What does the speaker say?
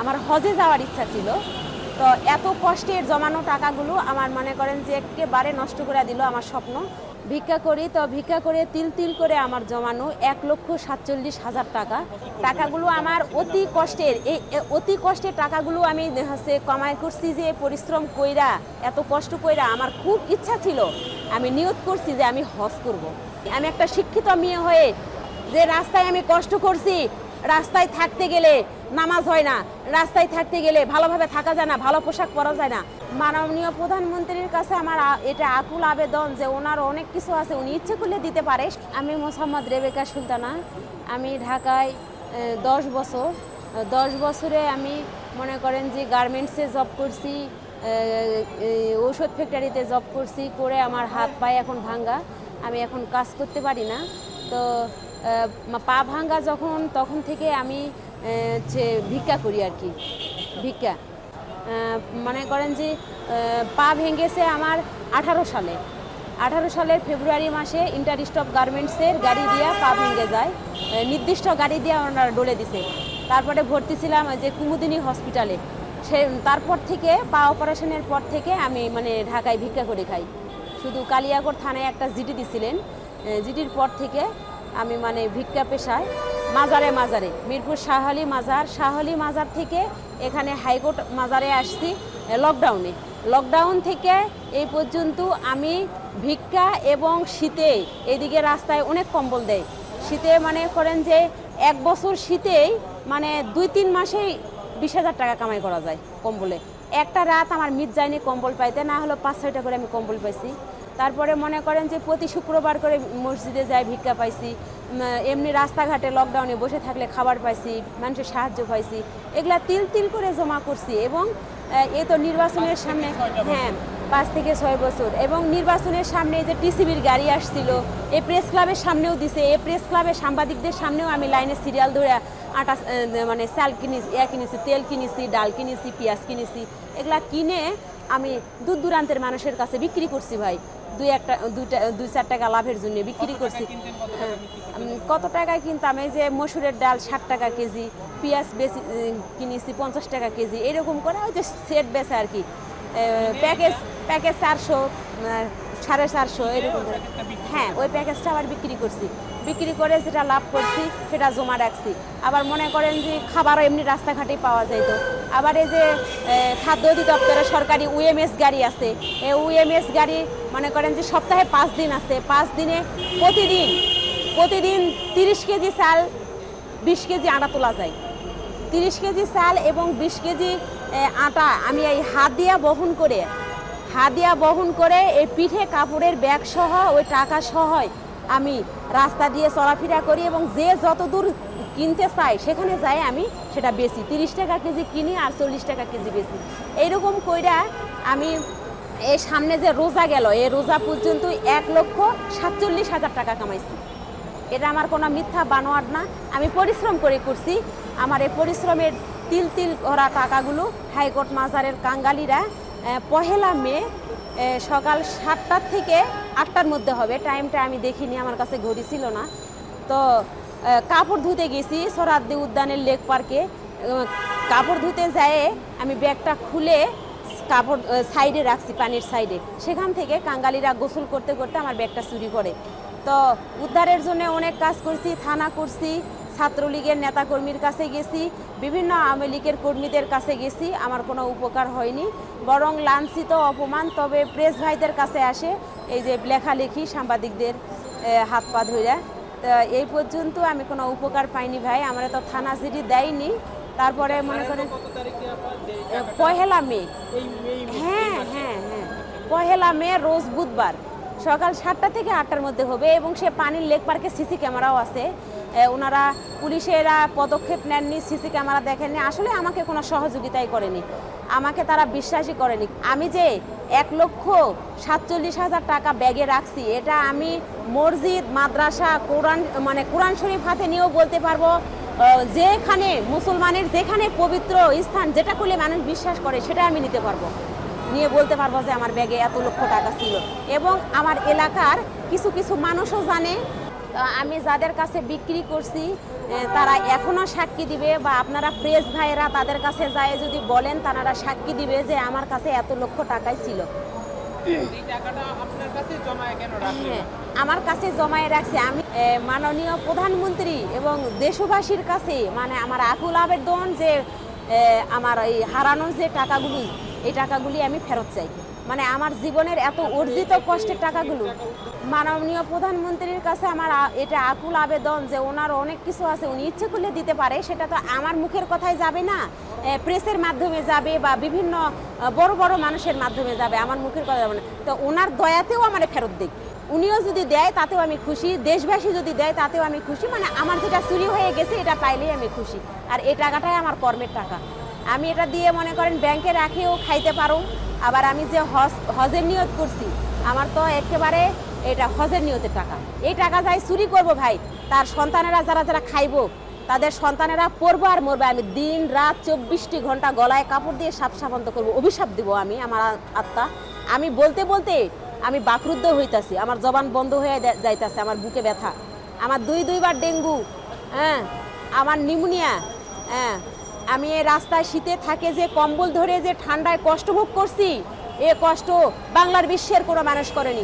আমার হজে যাওয়ার ইচ্ছা ছিল। তো এত কষ্টের জমানো টাকাগুলো আমার মনে করেন যে একেবারে নষ্ট করে দিল আমার স্বপ্ন। ভিক্ষা করি, তো ভিক্ষা করে তিল তিল করে আমার জমানো এক লক্ষ সাতচল্লিশ হাজার টাকা। টাকাগুলো আমার অতি কষ্টের এই অতি কষ্টের টাকাগুলো আমি হচ্ছে কমাই করছি যে পরিশ্রম কইরা, এত কষ্ট কইরা আমার খুব ইচ্ছা ছিল। আমি নিয়ত করছি যে আমি হজ করব। আমি একটা শিক্ষিত মেয়ে হয়ে যে রাস্তায় আমি কষ্ট করছি রাস্তায় থাকতে গেলে নামাজ হয় না, রাস্তায় থাকতে গেলে ভালোভাবে থাকা যায় না, ভালো পোশাক পরা যায় না। মাননীয় প্রধানমন্ত্রীর কাছে আমার এটা আকুল আবেদন যে ওনার অনেক কিছু আছে, উনি ইচ্ছে করলে দিতে পারে। আমি মোসাম্মদ রেবেকা সুলতানা। আমি ঢাকায় দশ বছর। দশ বছরে আমি মনে করেন যে গার্মেন্টসে জব করছি ঔষধ ফ্যাক্টরিতে জব করছি, করে আমার হাত পায়ে এখন ভাঙ্গা। আমি এখন কাজ করতে পারি না। তো পা ভাঙ্গা যখন, তখন থেকে আমি হচ্ছে ভিক্ষা করি আর কি, ভিক্ষা। মনে করেন যে পা ভেঙেছে আমার আঠারো সালে। আঠারো সালের ফেব্রুয়ারি মাসে ইন্টার স্টপ গার্মেন্টসের গাড়ি দিয়া পা ভেঙে যায়। নির্দিষ্ট গাড়ি দিয়ে ওনারা ডলে দিছে। তারপরে ভর্তি ছিলাম যে কুমুদিনী হসপিটালে। সে, তারপর থেকে পা অপারেশনের পর থেকে আমি মানে ঢাকায় ভিক্ষা করে খাই। শুধু কালিয়াকড় থানায় একটা জিডি দিছিলেন। জিডির পর থেকে আমি মানে ভিক্ষা পেশায় মাজারে মাজারে। মিরপুর শাহালি মাজার। শাহালি মাজার থেকে এখানে হাইকোর্ট মাজারে আসছি লকডাউনে লকডাউন থেকে এই পর্যন্ত আমি ভিক্ষা এবং শীতে এদিকে রাস্তায় অনেক কম্বল দেয়। শীতে মানে করেন যে এক বছর শীতেই মানে দুই তিন মাসেই বিশ হাজার টাকা কামাই করা যায় কম্বলে। একটা রাত আমার মিট যায়নি কম্বল পাইতে, না হলো পাঁচ ছয়টা করে আমি কম্বল পাইছি। তারপরে মনে করেন যে প্রতি শুক্রবার করে মসজিদে যাই ভিক্ষা পাইছি। এমনি রাস্তাঘাটে লকডাউনে বসে থাকলে খাবার পাইছি মানুষের সাহায্য পাইছি। এগুলা তিল তিল করে জমা করছি এবং এ তো নির্বাচনের সামনে হ্যাঁ পাঁচ থেকে ছয় বছর। এবং নির্বাচনের সামনে যে টিসিবির গাড়ি আসছিল এই প্রেস ক্লাবের সামনেও দিছে। এই প্রেস ক্লাবের সাংবাদিকদের সামনেও আমি লাইনে সিরিয়াল ধরে আটা মানে চাল কিনেছি ইয়া কিনেছি তেল কিনেছি ডাল কিনেছি পেঁয়াজ কিনেছি। এগুলা কিনে আমি দূর দূরান্তের মানুষের কাছে বিক্রি করছি ভাই। দুই একটা দুইটা দুই চার টাকা লাভের জন্য বিক্রি করছি। কত টাকায় কিনতাম? এই যে মসুরের ডাল ষাট টাকা কেজি পেঁয়াজ বেশি কিনেছি পঞ্চাশ টাকা কেজি এরকম করে ওই যে সেট বেচা আর কি। প্যাকেজ প্যাকেজ চারশো সাড়ে চারশো এরকম হ্যাঁ ওই প্যাকেজটা আবার বিক্রি করছি। বিক্রি করে যেটা লাভ করছি, সেটা জমা রাখছি। আবার মনে করেন যে খাবারও এমনি রাস্তাঘাটেই পাওয়া যাইতো আবার এই যে খাদ্য অধিদপ্তরের সরকারি ইউএমএস গাড়ি আছে। এই ইউএমএস গাড়ি মনে করেন যে সপ্তাহে পাঁচ দিন আছে। পাঁচ দিনে প্রতিদিন প্রতিদিন তিরিশ কেজি চাল, বিশ কেজি আটা তোলা যায়। তিরিশ কেজি চাল এবং বিশ কেজি আটা আমি এই হাত দিয়া বহন করে হাত দিয়া বহন করে এই পিঠে কাপড়ের ব্যাগ সহ ওই টাকা সহ আমি রাস্তা দিয়ে চলাফেরা করি এবং যে যত দূর কিনতে চাই সেখানে যাই আমি সেটা বেশি তিরিশ টাকা কেজি কিনি আর চল্লিশ টাকা কেজি বেশি এইরকম কইরা আমি এই সামনে যে রোজা গেল, এই রোজা পর্যন্ত এক লক্ষ সাতচল্লিশ হাজার টাকা কামাইছি। এটা আমার কোনো মিথ্যা বানোয়ার না। আমি পরিশ্রম করে করছি। আমার এই পরিশ্রমের তিল তিল করা টাকাগুলো হাইকোর্ট মাজারের কাঙ্গালিরা পহেলা মে সকাল সাতটার থেকে আটটার মধ্যে হবে। টাইমটা আমি দেখিনি, আমার কাছে ঘড়ি ছিল না। তো কাপড় ধুতে গেছি সরাদ্দি উদ্যানের লেক পার্কে। কাপড় ধুতে যেয়ে আমি ব্যাগটা খুলে কাপড় সাইডে রাখছি, পানির সাইডে। সেখান থেকে কাঙ্গালিরা গোসল করতে করতে আমার ব্যাগটা চুরি করে। তো, উদ্ধারের জন্য অনেক কাজ করছি, থানা করছি ছাত্রলীগের নেতাকর্মীর কাছে গেছি বিভিন্ন আওয়ামী লীগের কর্মীদের কাছে গেছি আমার কোনো উপকার হয়নি। বরং লাঞ্ছিত অপমান তবে প্রেস ভাইদের কাছে আসে এই যে লেখালেখি সাংবাদিকদের হাত পা ধইরা। তো এই পর্যন্ত আমি কোনো উপকার পাইনি ভাই আমার তো থানা জিডি দেয়নি। তারপরে মনে করেন পহেলা মে। হ্যাঁ হ্যাঁ হ্যাঁ। পহেলা মে রোজ বুধবার। সকাল সাতটা থেকে আটটার মধ্যে হবে এবং সে পানির লেক পার্কে সিসি ক্যামেরাও আছে। ওনারা পুলিশেরা পদক্ষেপ নেননি, সিসি ক্যামেরা দেখেননি। আসলে আমাকে কোনো সহযোগিতাই করেনি। আমাকে তারা বিশ্বাসই করেনি। আমি যে এক লক্ষ সাতচল্লিশ হাজার টাকা ব্যাগে রাখছি, এটা আমি মসজিদ, মাদ্রাসা, কোরআন মানে কোরআন শরীফ হাতে নিয়েও বলতে পারব যেখানে মুসলমানের যেখানে পবিত্র স্থান যেটা করলে মানুষ বিশ্বাস করে, সেটা আমি নিতে পারব। নিয়ে বলতে পারব যে আমার ব্যাগে এত লক্ষ টাকা ছিল। এবং আমার এলাকার কিছু কিছু মানুষও জানে আমি যাদের কাছে বিক্রি করছি তারা এখনও সাক্ষী দিবে বা আপনারা প্রেস ভাইয়েরা তাদের কাছে যায় যদি বলেন তারা সাক্ষী দিবে যে আমার কাছে এত লক্ষ টাকাই ছিল। হ্যাঁ আমার কাছে জমায়ে রাখছি। আমি মাননীয় প্রধানমন্ত্রী এবং দেশবাসীর কাছে মানে আমার আকুল আবেদন যে আমার এই হারানো যে টাকাগুলি এই টাকাগুলি আমি ফেরত চাই। মানে আমার জীবনের এত অর্জিত কষ্টের টাকাগুলো। মাননীয় প্রধানমন্ত্রীর কাছে আমার এটা আকুল আবেদন যে ওনার অনেক কিছু আছে, উনি ইচ্ছে করলে দিতে পারে, সেটা তো আমার মুখের কথায় যাবে না। প্রেসের মাধ্যমে যাবে বা বিভিন্ন বড় বড় মানুষের মাধ্যমে যাবে, আমার মুখের কথা যাবে না। তো ওনার দয়াতেও আমার ফেরত দিক। উনিও যদি দেয়, তাতেও আমি খুশি। দেশবাসী যদি দেয়, তাতেও আমি খুশি। মানে আমার যেটা চুরি হয়ে গেছে, এটা পাইলেই আমি খুশি। আর এই টাকাটাই আমার কর্মের টাকা। আমি এটা দিয়ে মনে করেন ব্যাংকে রাখেও খাইতে পারো। আবার আমি যে হজ, হজের নিয়ত করছি, আমার তো একেবারে এটা হজের নিয়তের টাকা। এই টাকা যাই চুরি করব ভাই, তার সন্তানেরা যারা যারা খাইব, তাদের সন্তানেরা পড়ব আর মরবে। আমি দিন রাত চব্বিশটি ঘণ্টা গলায় কাপড় দিয়ে সাপ সাবন্ত করব, অভিশাপ দিব আমি, আমার আত্মা। আমি বলতে বলতে আমি বাকরুদ্ধ হইতাছি, আমার জবান বন্ধ হয়ে যাইতাছে, আমার বুকে ব্যথা। আমার দুই দুইবার ডেঙ্গু হ্যাঁ আমার নিউমোনিয়া হ্যাঁ আমি এই রাস্তায় শীতে থাকে যে কম্বল ধরে যে ঠান্ডায় কষ্ট ভোগ করছি, এ কষ্ট বাংলার বিশ্বের কোনো মানুষ করেনি।